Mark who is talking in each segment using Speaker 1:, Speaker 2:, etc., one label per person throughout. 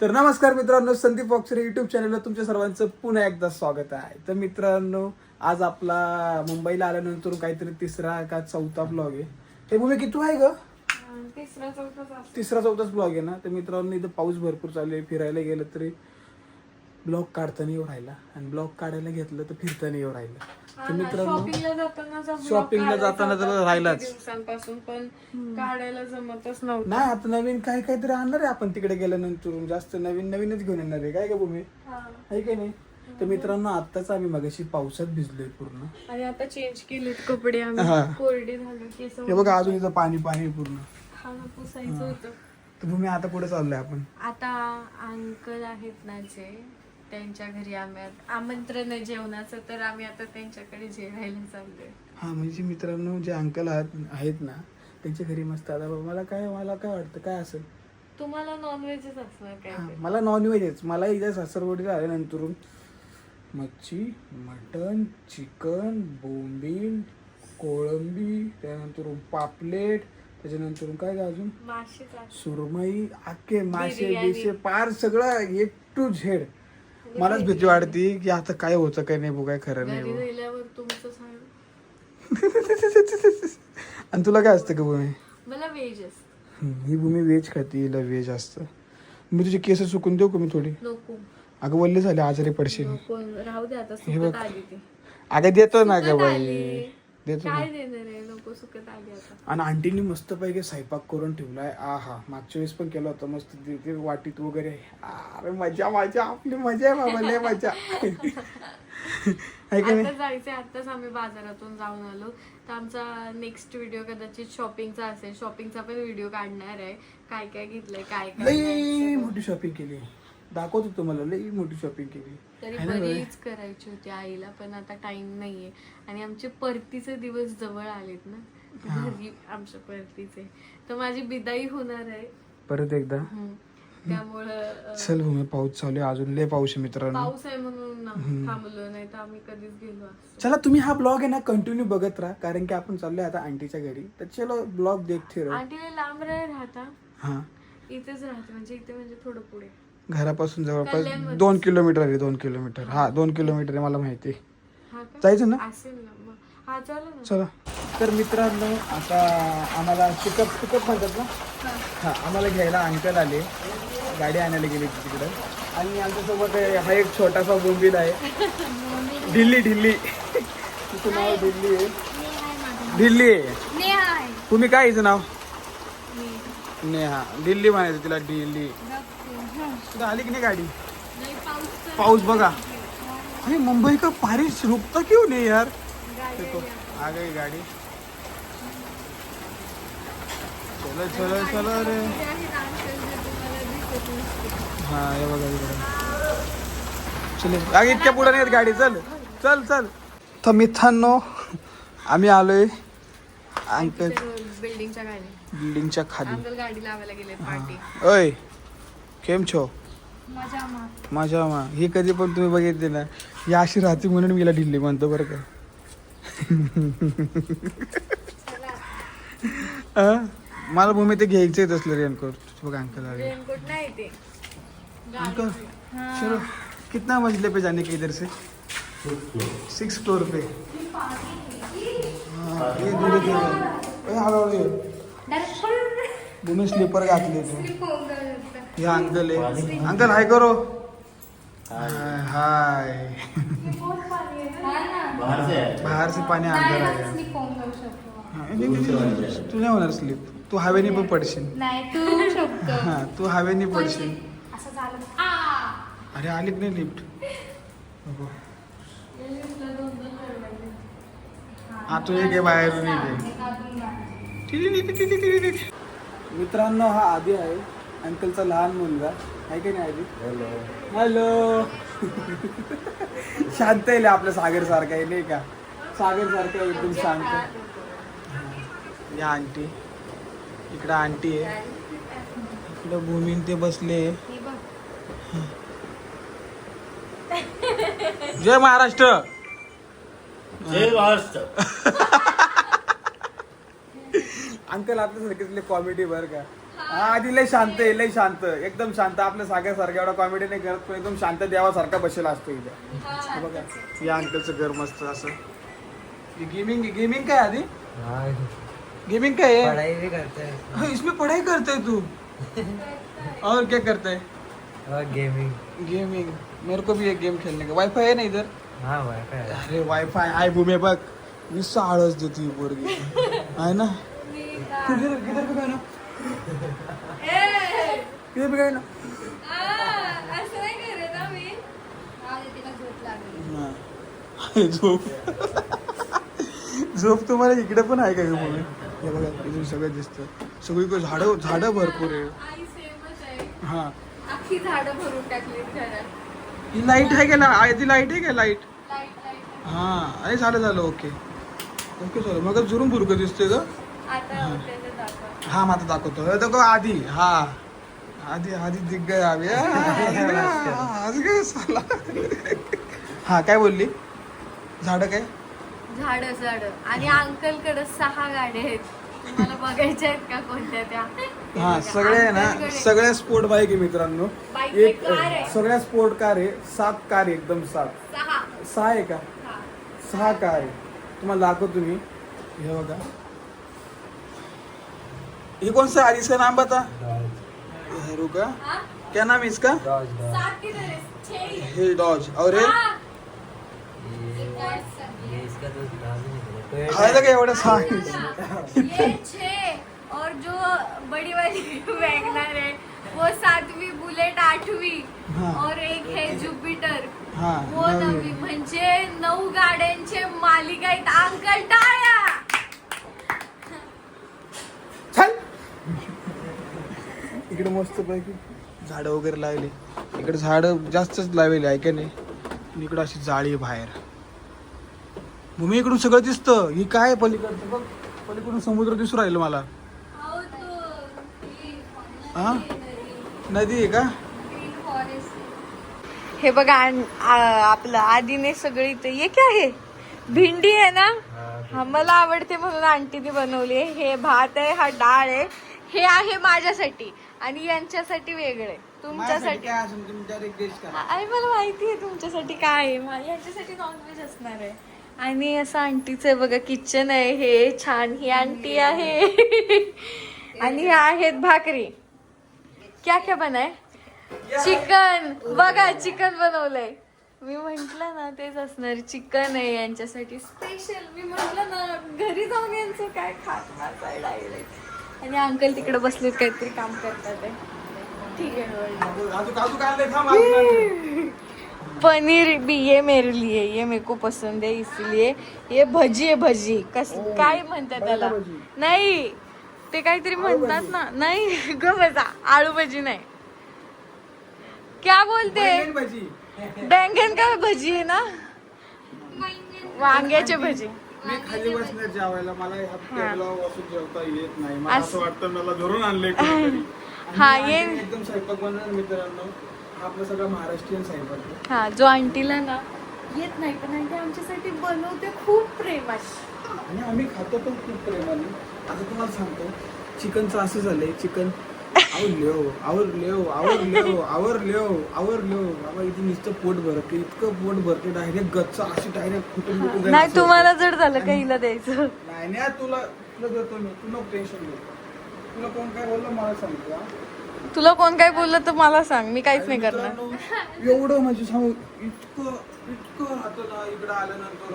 Speaker 1: तर नमस्कार मित्रांनो संदीप बॉक्सर युट्यूब चॅनलवर तुमच्या सर्वांचं पुन्हा एकदा स्वागत आहे. तर मित्रांनो आज आपला मुंबईला आल्यानंतर काहीतरी तिसरा का चौथा ब्लॉग आहे. हे भूमी किती आहे ग?
Speaker 2: तिसरा चौथाच
Speaker 1: ब्लॉग आहे ना? तर मित्रांनो इथं पाऊस भरपूर चालू आहे. फिरायला गेलं तरी ब्लॉग काढताना येऊ राहिला. आणि ब्लॉग काढायला घेतलं तर फिरताना येऊ राहिलं. तर मित्रांनो
Speaker 2: शॉपिंगला जाताना जमलं,
Speaker 1: शॉपिंगला
Speaker 2: काढायचा
Speaker 1: जाताना तर
Speaker 2: होता
Speaker 1: राहिलाच.
Speaker 2: दिवसांपासून पण काढायला जमतच नव्हतं.
Speaker 1: नाही आता नवीन काही काहीतरी आणणार आहे आपण तिकडे गेल्यानंतर. जास्त नवीन नवीनच घेऊन येणार आहे. काय का भूमी. आहे की नाही? तर मित्रांनो आत्ताच आम्ही मगाशी पावसात भिजलोय पूर्ण.
Speaker 2: आणि आता चेंज केलेत कपडे
Speaker 1: हा.
Speaker 2: आम्ही कोरडे झालो केस
Speaker 1: हे बघा अजून इथं पाणी पाणी पूर्ण.
Speaker 2: पुसायचं होतं.
Speaker 1: तर भूमी आता पुढे चाललोय आपण?
Speaker 2: आता अंकल आहेत ना जे त्यांच्या घरी आम्ही आत- आमंत्रण आहे जेवणाचं तर आम्ही आता त्यांच्याकडे जेवायला चाललोय.
Speaker 1: हा म्हणजे मित्रांनो जे अंकल आहेत आहेत ना त्यांच्या घरी मस्त आता बाबा मला काय मला काय वाटतं काय असेल?
Speaker 2: तुम्हाला नॉनव्हेजच असणार काय
Speaker 1: हा,
Speaker 2: ते.
Speaker 1: मला नॉनव्हेजच मला एकदा सासरवडीला आल्यानंतर मच्छी मटन चिकन बोंबील कोळंबी त्यानंतर पापलेट त्याच्यानंतर काय अजून. सुरमई आखे मासे
Speaker 2: बिर्याणी.
Speaker 1: बिसे पार सगळं ए टू झेड मलाच भीती वाटते की आता काय होतं काय नाही बघ काय खरं नाही
Speaker 2: घरी
Speaker 1: भाऊ.
Speaker 2: राहिल्यावर तुमचं सांग.
Speaker 1: आणि तुला काय असतं का भूमी?
Speaker 2: मला व्हेज असत.
Speaker 1: ही भूमी व्हेज खाते हिला व्हेज असतं. मी तुझे केस सुकून देऊ का मी थोडी?
Speaker 2: नको.
Speaker 1: अगं वल्ले झाले आजारी पडशील.
Speaker 2: नको राहू दे आता
Speaker 1: हे बघ.
Speaker 2: सुकत आली ती.
Speaker 1: अगं देतो ना
Speaker 2: सुकत
Speaker 1: ग बाई
Speaker 2: आली.
Speaker 1: देतो ना.
Speaker 2: काय देणार आहे? नको सुकत आली आता.
Speaker 1: आणि आंटीने मस्त पैकी स्वयंपाक करून ठेवलाय. आ हा मागच्या वेळेस पण केला होता. मस्त ते- ते वाटीत वगैरे. अरे मजा मजा. आपली मजा आहे बाबा लय मजा. आहे का नाही?
Speaker 2: आता जायचंय. आताच आम्ही बाजारातून जाऊन आलो. तर आमचा नेक्स्ट व्हिडिओ कदाचित शॉपिंगचा असेल. शॉपिंगचा पण व्हिडिओ काढणार आहे. काय काय घेतलंय काय काय
Speaker 1: लई
Speaker 2: नाही. सगळं.
Speaker 1: मोठी शॉपिंग केली. दाखवतो तुम्हाला. लई मोठी शॉपिंग केली.
Speaker 2: तरी? बरीच करायची होती आईला पण आता टाइम नाहीये. आणि आमचे परतीचे दिवस जवळ आलेत ना. घरी आमच्या परतीचे. तर माझी बिदाई होणार आहे.
Speaker 1: परत एकदा.
Speaker 2: त्यामुळं
Speaker 1: चल भूमी पाऊस चालू आहे. अजून लय पाऊस आहे मित्रांनो.
Speaker 2: पाऊस आहे म्हणून ना. थांबलो नाही तर आम्ही कधीच गेलो असतो.
Speaker 1: चला तुम्ही हा ब्लॉग आहे ना कंटिन्यू बघत राहा. कारण की आपण चाललोय आता आंटीच्या घरी. तर चलो ब्लॉग देखते राहू
Speaker 2: आंटीला लांब राह राहता
Speaker 1: हा.
Speaker 2: इथेच राहते. म्हणजे इथे म्हणजे थोडं पुढे.
Speaker 1: घरापासून जवळपास. दोन किलोमीटर आहे दोन किलोमीटर. हा दोन किलोमीटर आहे मला माहिती आहे.
Speaker 2: हा का?
Speaker 1: जायचं ना?
Speaker 2: असेल ना मग. हा चालू ना.
Speaker 1: चला. तर मित्रांनो आता आम्हाला पिकअप पिकअप म्हणतात ना? हा. आम्हाला घ्यायला अंकल आले. गाडी आणायला गेली होती तिकडं. आणि आमच्यासोबत हा एक छोटासा बोंबील आहे. दिल्ली दिल्ली तिचं नाव दिल्ली आहे. दिल्ली आहे तुम्ही काय हिचं नाव? नेहा. दिल्ली म्हणायचं तिला दिल्ली तुला आली की नाही गाडी? पाऊस बघा. अरे मुंबई का बारिश रुकता क्यों नहीं यार? देखो आ गई गाड़ी. चलो चलो चलो रे. हा हे बघा इकडे चले अगे इतक्या पुढे नाही गाडी. चल चल चल. तर मित्रांनो आम्ही आलोय अंकल
Speaker 2: बिल्डिंगच्या गाडी
Speaker 1: बिल्डिंगच्या खाली.
Speaker 2: गाडी लावायला गेले पार्टी.
Speaker 1: ओय केम छो? माझ्या मा. ही कधी पण तुम्ही बघितली ना ही अशी राहते म्हणून मी हिला ढिल्ली म्हणतो बरं का. अं? मला भूमी ते घ्यायचंय तसलं रेनकोट. बघ अंकल आले.
Speaker 2: रेनकोट नाही ते.
Speaker 1: अंकल चलो. कितना मंजिले पे जाने के इधर से? सिक्स फ्लोर पे. हाँ, ये धीरे धीरे ए, हळूहळू ये. भूमी स्लीपर घातले तू. हे अंकल आहे अंकल हाय करो. हाय. हाय
Speaker 3: बाहर से है
Speaker 1: बाहेर से पाणी अंदर आ गया हा, नाही, नाही, नाही, तू नाही होणार स्लिप. तू हवेने पण पडशील.
Speaker 4: नाही तू शकतो.
Speaker 1: हा तू हवेने पडशील.
Speaker 4: असं झालं आ!
Speaker 1: अरे आली की नाही लिफ्ट. आतून एक आहे बाहेरून एक आहे. मित्रांनो हा आधी आहे. अंकलचा लहान मुलगा. आहे की नाही आधी हॅलो शांत आहे आपल्या सागर सारखा आहे नाही का? सागर सारखा आहे, एकदम शांत. या आंटी. इकडं आंटी आहे. इकडं भूमीन ते बसले जय महाराष्ट्र.
Speaker 3: जय महाराष्ट्र.
Speaker 1: अंकल आपल्यासारखेच कॉमेडी बरं का? हा आधी लय शांत आहे लय शांत. एकदम शांत. आपल्या सारख्या एवढा कॉमेडी नाही करत पण एकदम शांत देवासारखा बसेला असतो इथे. हे बघा या अंकलचं घर मस्त असं. गेमिंग गेमिंग काय आधी? गेमिंग काय है
Speaker 5: पढ़ाई भी करते हैं
Speaker 1: हाँ, इसमें पढ़ाई करता है तू. और क्या करता है
Speaker 5: और गेमिंग
Speaker 1: गेमिंग मेरे को भी एक गेम खेलने का. वाईफाई है ना इधर?
Speaker 5: हाँ वाईफाई है.
Speaker 1: अरे वाईफाय आहे भूमे बघ. नुसतं आळस देते पोरगी. आहे ना? किधर किधर ना
Speaker 2: असं नाही करत
Speaker 4: तिला झोप लागली.
Speaker 1: हा. आहे झोप. झोप तुम्हाला इकडे पण आहे का हे बघा? इथून सगळं दिसतं. सगळीकडे झाडं झाडं भरपूर आहे. हा.
Speaker 2: अख्खी झाडं भरून टाकली घरात.
Speaker 1: ही लाइट आहे का ना ती लाइट आहे का
Speaker 2: लाइट
Speaker 1: हा. अरे झालं झालं ओके ओके झालं. मग जुरून बुरकं दिसतोय का हा आता दाखवतो. हे दाखव आधी. हा. आधी आधी दिग्गज साला हा काय बोलली? झाड काय?
Speaker 2: झाड झाड. आणि अंकलकडे सहा गाड्या आहेत. तुम्हाला बघायच्या आहेत का कोणत्या त्या? हे
Speaker 1: सगळे ना सगळ्या स्पोर्ट बाईक आहे मित्रांनो. एक. सगळ्या स्पोर्ट कार आहे. सात कार एकदम सात.
Speaker 2: सहा.
Speaker 1: आहे का. सहा कार आहे. तुम्हाला दाखवतो मी. हे बघा. ये कौन सा है इसका नाम बता? हेरू का?
Speaker 2: हा?
Speaker 1: क्या नाम है इसका?
Speaker 5: Dodge Dodge.
Speaker 1: और हे?
Speaker 2: हा.
Speaker 5: ये ये इसका तो नाम ही नहीं पता
Speaker 1: हा
Speaker 5: टोयोटा
Speaker 1: का एवढं
Speaker 2: और जो बड़ी वाली वैगनर है वो सातवी बुलेट आठवी. और एक है जुपिटर.
Speaker 1: हा.
Speaker 2: वो. नवी म्हणजे नऊ गाड्यांचे मालिका आहेत. अंकल टाळ्या!
Speaker 1: इकडे मस्त पैकी झाडं वगैरे लावली. इकडे झाडं जास्तच लावलेली आहे का नाही? इकडं अशी जाळी आहे बाहेर. भूमी इकडून सगळं दिसतं. ही काय पलीकडचं बघ. पलीकडून समुद्र दिसू राहिलं मला. हा नदी आहे का?
Speaker 2: हे बघा आपलं आदीने सगळी ते हे काय आहे? भिंडी आहे ना? हा मला आवडते म्हणून आंटीने बनवली हे भात आहे हा डाळ आहे. हे आहे माझ्यासाठी आणि यांच्यासाठी वेगळे तुमच्यासाठी. अरे मला माहिती आहे तुमच्यासाठी काय आहे. यांच्यासाठी नॉनव्हेज असणार आहे. आणि असं आंटीचं बघा किचन आहे. हे छान ही आंटी आहे. आणि हे आहेत भाकरी. क्या क्या बनाय चिकन. बघा चिकन बनवलंय. मी म्हंटल ना तेच असणार चिकन आहे यांच्यासाठी स्पेशल मी म्हंटल ना घरी जाऊन यांचं काय खात डायरेक्ट आणि अंकल तिकडे बसलेत काहीतरी काम करतात आहे. ठीक आहे. पनीर भी ये मेरे लिए ये मेरे को पसंद है इसलिए. ये भजी आहे भजी. कस काय म्हणतात त्याला?
Speaker 1: भजी.
Speaker 2: नाही ते काहीतरी म्हणतात ना. नाही ग बजा आळू भजी नाही. क्या बोलते?
Speaker 1: बैंगन भजी
Speaker 2: बैंगन का भजी आहे ना? वांग्याचे भजी.
Speaker 1: मी खाली बसणार जेवायला. मला ह्या टेबलावर बसून जेवता येत नाही. मला असं वाटतं मला धरून आणलंय कोणीतरी. आणि
Speaker 2: हा, ये-
Speaker 1: एकदम स्वयंपाक बनवणार मित्रांनो. हा आपला सगळा महाराष्ट्रीयन स्वयंपाक.
Speaker 2: हा जो आंटीला ना येत नाही पण आंटी आमच्यासाठी बनवते खूप प्रेमाशी
Speaker 1: आणि आम्ही खातो पण खूप प्रेमाने. आता तुम्हाला सांगतो चिकनचं असं झालंय चिकन आवडलो आवडलो आवडलो आवडलो आवडलो बाबा इथे नुसतं पोट भरते इतकं पोट भरते डायरेक्ट गच्चा अशी डायरेक्ट जाईल
Speaker 2: नाही तुम्हाला जड झालं का हिला द्यायचं.
Speaker 1: नाही नाही तुला तुला देतो मी. तू नको टेन्शन घे तुला कोण काय बोललं मला सांगतो.
Speaker 2: तुला कोण काय बोललं तर मला सांग. मी काहीच नाही करणार.
Speaker 1: एवढं म्हणजे सांगू इतकं इतकं राहतं ना इकडं आल्यानंतर.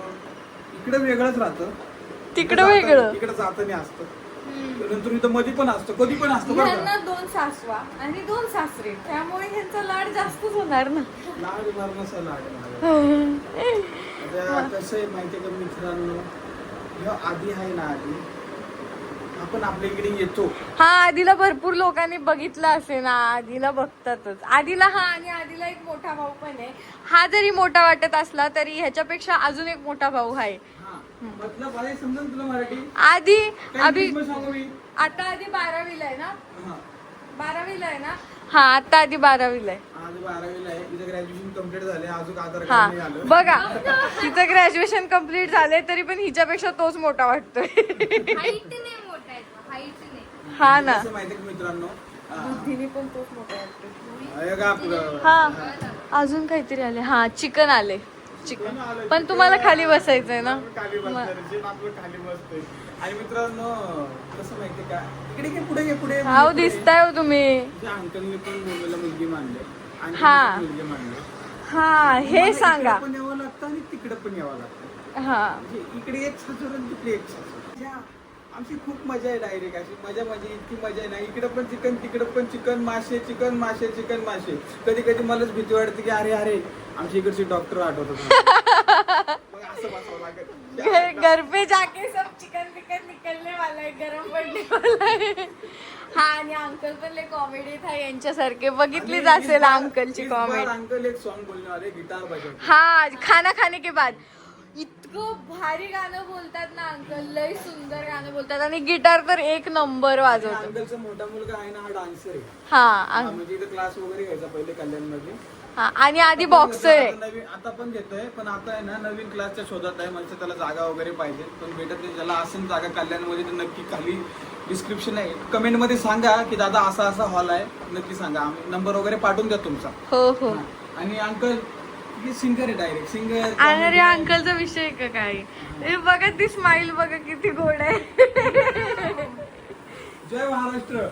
Speaker 1: इकडं वेगळंच राहतं.
Speaker 2: तिकडं वेगळं.
Speaker 1: इकडे जाताना असतं. नंतर इथं मध्ये पण असतं कधी पण असतं बरं?
Speaker 2: दोन सासवा आणि दोन सासरे त्यामुळे ह्यांचा लाड जास्तच होणार ना.
Speaker 1: लाड मार नसा लाड मार आता कसं आहे माहितीये का मित्रांनो? ह्यो आधी आहे ना आधी आपण आपल्या इकडे येतो.
Speaker 2: हा आधीला भरपूर लोकांनी बघितलं असेल ना आधीला बघतातच. आधीला हा आणि आधीला एक मोठा भाऊ पण आहे. हा जरी मोठा वाटत असला तरी ह्याच्यापेक्षा अजून एक मोठा भाऊ आहे.
Speaker 1: मतलब आहे समजा तुला मराठी?
Speaker 2: आधी अभि आता आधी बारावीला आहे ना?
Speaker 1: हा.
Speaker 2: बारावीला आहे ना? हा आता आधी बारावीला आहे. हा. बघा तिचं ग्रॅज्युएशन कंप्लीट झाले तरी पण हिच्यापेक्षा तोच मोठा वाटतोय. हा ना.
Speaker 1: मित्रांनो? हा.
Speaker 2: पण तोच मोठा
Speaker 1: हे.
Speaker 2: हा. अजून काहीतरी आले. हा चिकन आले. चिकन. पण तुम्हाला खाली बसायचंय ना?
Speaker 1: खाली खाली बसतोय. आणि मित्रांनो कसं माहितीये का? इकडे घे, पुढे घे पुढे.
Speaker 2: हाव. दिसताय हो तुम्ही.
Speaker 1: अंकलने पण मुलगी मानले.
Speaker 2: हा.
Speaker 1: मुलगी मानले.
Speaker 2: हा हे सांगा.
Speaker 1: पण यावं लागतं आणि तिकडे पण यावं लागतं.
Speaker 2: हा.
Speaker 1: म्हणजे इकडे एक आणि तिकडे एक ज्या- आमची खूप मजा आहे डायरेक्ट अशी. मजा म्हणजे इतकी मजा आहे ना इकडे पण चिकन तिकडे पण चिकन मासे चिकन मासे चिकन मासे. कधी कधी मलाच भीती वाटते की अरे अरे आमच्या इकडचे डॉक्टर आठवतात मग असं बसावं लागत
Speaker 2: घर घर पे जाके सब चिकन विकन निकलने वाला है गरम पडने वाला है हा आणि अंकल पण लय कॉमेडी था. यांच्यासारखे बघितलीच असेल अंकलची कॉमेडी
Speaker 1: अंकल एक सॉन्ग वाले गिटार बजाव
Speaker 2: हा खाना खाने के बाद. इतकं भारी गाणं बोलतात ना अंकल लय सुंदर गाणं बोलतात. आणि गिटार तर एक नंबर वाजवतो.
Speaker 1: अंकलचा मोठा मुलगा आहे ना हा डान्सर आहे.
Speaker 2: हा
Speaker 1: हा,
Speaker 2: अंक-
Speaker 1: म्हणजे इथं क्लास वगैरे घ्यायचा पहिले कल्याणमध्ये
Speaker 2: हा आणि आधी बॉक्सर आहे.
Speaker 1: नवीन आता पण घेतोय पण आता आहे ना नवीन क्लासच्या शोधात आहे म्हणजे त्याला जागा वगैरे पाहिजे. पण भेटत नाही ज्याला असेल जागा कल्याणमध्ये तर नक्की खाली डिस्क्रिप्शन आहे. कमेंटमध्ये सांगा की दादा असा असा हॉल आहे. नक्की सांगा. आम्ही नंबर वगैरे पाठवून द्या तुमचा.
Speaker 2: हो. हो.
Speaker 1: आणि अंकल हे सिंगर आहे डायरेक्ट सिंगर
Speaker 2: आणि अरे अंकलचा विषय का काय? हे बघा ती स्माइल बघा किती गोड आहे.
Speaker 1: जय महाराष्ट्र.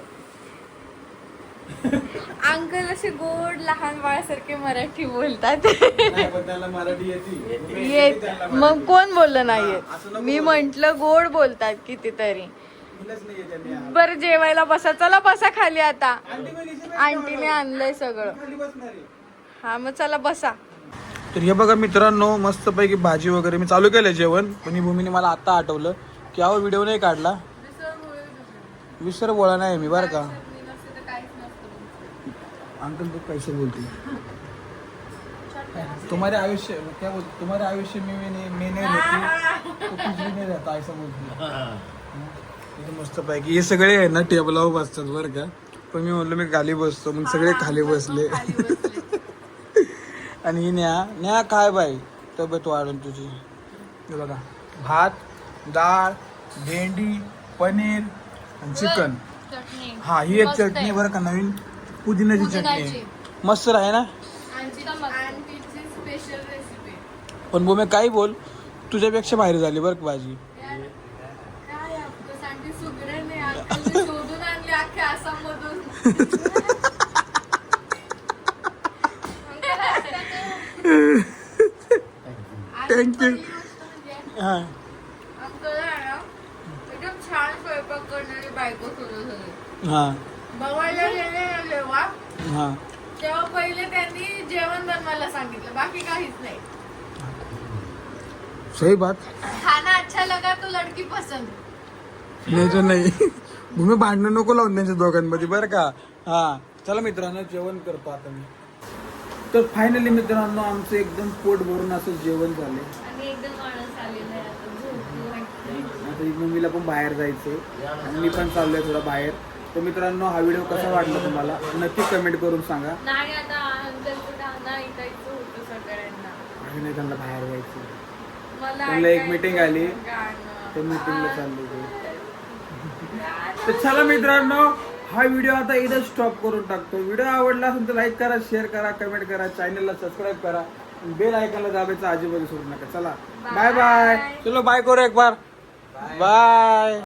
Speaker 2: अंकल असे गोड लहान बाळासारखे मराठी बोलतात.
Speaker 1: नाही पण त्याला मराठी येते.
Speaker 2: येत मग कोण बोललं नाही
Speaker 1: असं नको
Speaker 2: मी
Speaker 1: बोलू.
Speaker 2: म्हंटल गोड बोलतात कितीतरी.
Speaker 1: मुलंच नाही येते मी आज.
Speaker 2: बरं जेवायला बसा. चला बसा खाली आता.
Speaker 1: आंटी
Speaker 2: आंटीने. आणलंय सगळं.
Speaker 1: खाली बसणार आहे.
Speaker 2: हा मग चला बसा.
Speaker 1: तर हे बघा मित्रांनो मस्तपैकी भाजी वगैरे मी चालू केलं जेवण. पण ही भूमीने मला आता आठवलं की अहो व्हिडिओ नाही काढला. विसर बोळा नाही मी बरं का? अंकल तू कैसे बोलते. तुम्हारे आयुष्य क्या बोल तुम्हारे आयुष्य में मी नाही मैं नहीं रहती तो कुछ भी नहीं रहता ऐसा बोलते. मस्त पैकी हे सगळे आहे ना टेबलावर बसतात बरं का? पण मी म्हणलो मी खाली बसतो मग सगळे खाली बसले. आणि ही न्या न्या काय बाई? तब्येत वाढून तुझी. हे बघा भात डाळ भेंडी पनीर आणि चिकन. हा ही एक चटणी आहे. बरं का नवीन पुदिन्याची चटणी. आहे. मस्त आहे ना?
Speaker 4: आंटीची स्पेशल रेसिपी
Speaker 1: पण बोमे काही बोल तुझ्यापेक्षा बाहेर झाली बरं का भाजी?
Speaker 4: काय आपलं आंटी सुगरण नाही अंकलने शोधून आणली अख्ख्या आसाम
Speaker 1: थँक्यू हा.
Speaker 2: अंकल आहे ना एकदम छान स्वयंपाक करणारी बायको सुरू झाली.
Speaker 1: हा.
Speaker 2: बघायला गेले ना जेव्हा
Speaker 1: हा.
Speaker 2: तेव्हा पहिले त्यांनी जेवण बनवायला सांगितलं बाकी काहीच नाही.
Speaker 1: सही बात.
Speaker 2: खाना अच्छा लगा तो लडकी पसंत
Speaker 1: नाही तर नाही. भूमी भांडणं नको लावून त्यांच्या दोघांमध्ये बरं का? हा. चला मित्रांनो जेवण करतो आता मी. तर फायनली मित्रांनो आमचं एकदम पोट भरून असं जेवण
Speaker 4: आहे आता
Speaker 1: मम्मीला पण बाहेर जायचंय. आणि मी पण चाललोय थोडा बाहेर. तर मित्रांनो हा व्हिडिओ कसा वाटला तुम्हाला? नक्की कमेंट करून सांगा.
Speaker 4: नाही
Speaker 1: त्यांना बाहेर जायचं त्यांना एक meeting आली. तर मीटिंगला चाललो तर चला मित्रांनो हा व्हिडिओ आता इथं स्टॉप करून टाकतो. व्हिडिओ आवडला असेल तर लाईक करा शेअर करा कमेंट करा चॅनलला सबस्क्राईब करा. बेल ऐकायला दाबायचं अजिबात सोडू नका. चला. बाय बाय चलो बाय करू एक बार बाय